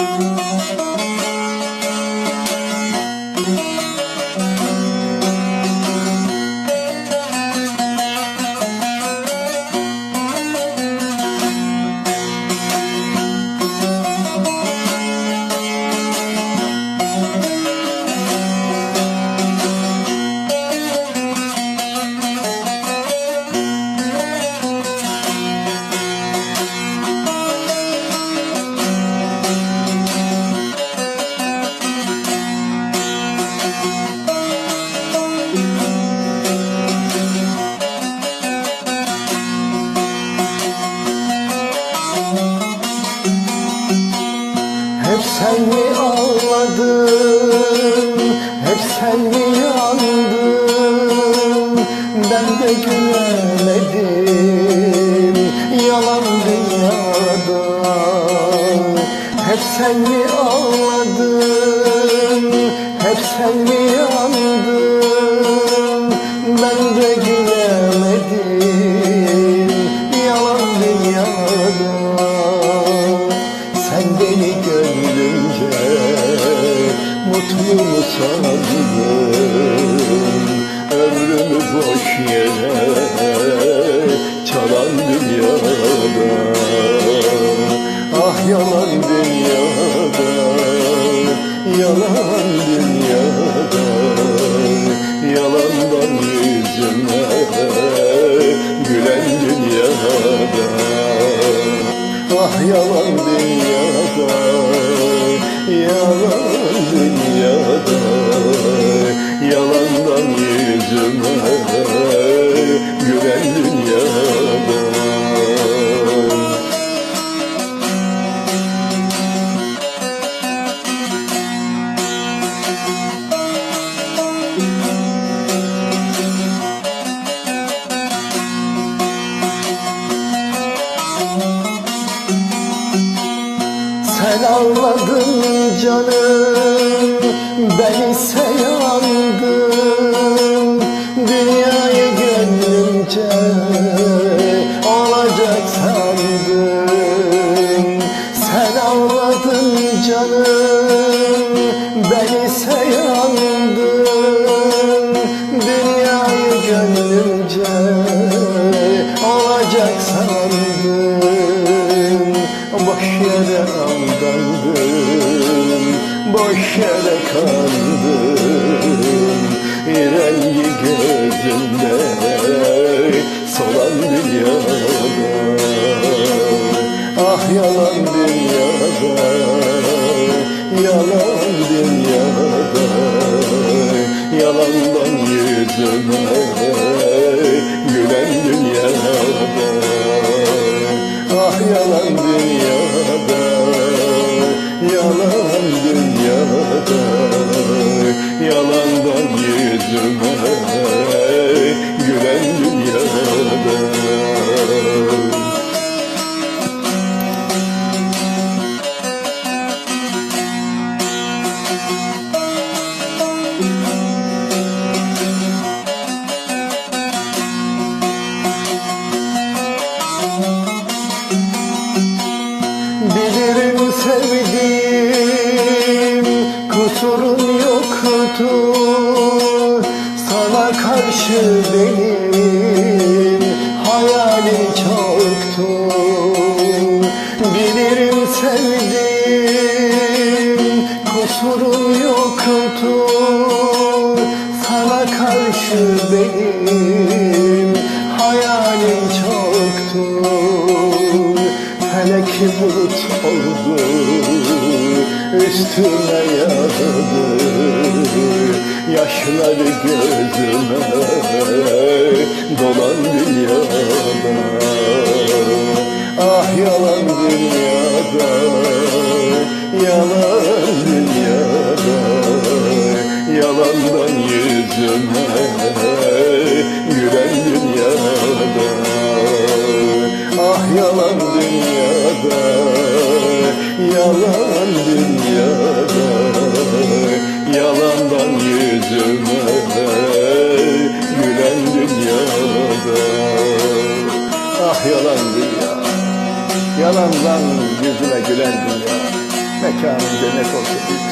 Hep sen mi yandın Ben de gülemedim. Yalan dünyada Hep sen mi ağladın, hep sen mi yandın sandın Ömrümü boş yere çalan dünyada Ah yalan dünyada, yalan dünyada Sen ağladın canım, ben ise yandım Boş yere aldandım Boş yere kandım Rengi gözümde Solan dünyada Ah yalan dünyada Yalan dünyada Yalandan yüzüme Gülen dünyada Ah yalan dünyada, Bilirim sevdiğim kusurun yoktu Sana karşı benim hayalim çoktu Bilirim sevdiğim kusurun Felek bulut oldu üstüme yağdı Yaşları gözüme dolan dünyada. Ah yalan dünyada, yalan dünyada. Yalandan yüzüme gülen dünyada yalan dünyada, yalan dünyada Yalandan yüzüme gülen dünyada Ah yalan dünya, yalandan yüzüme gülen dünya mekanın cennet olsun.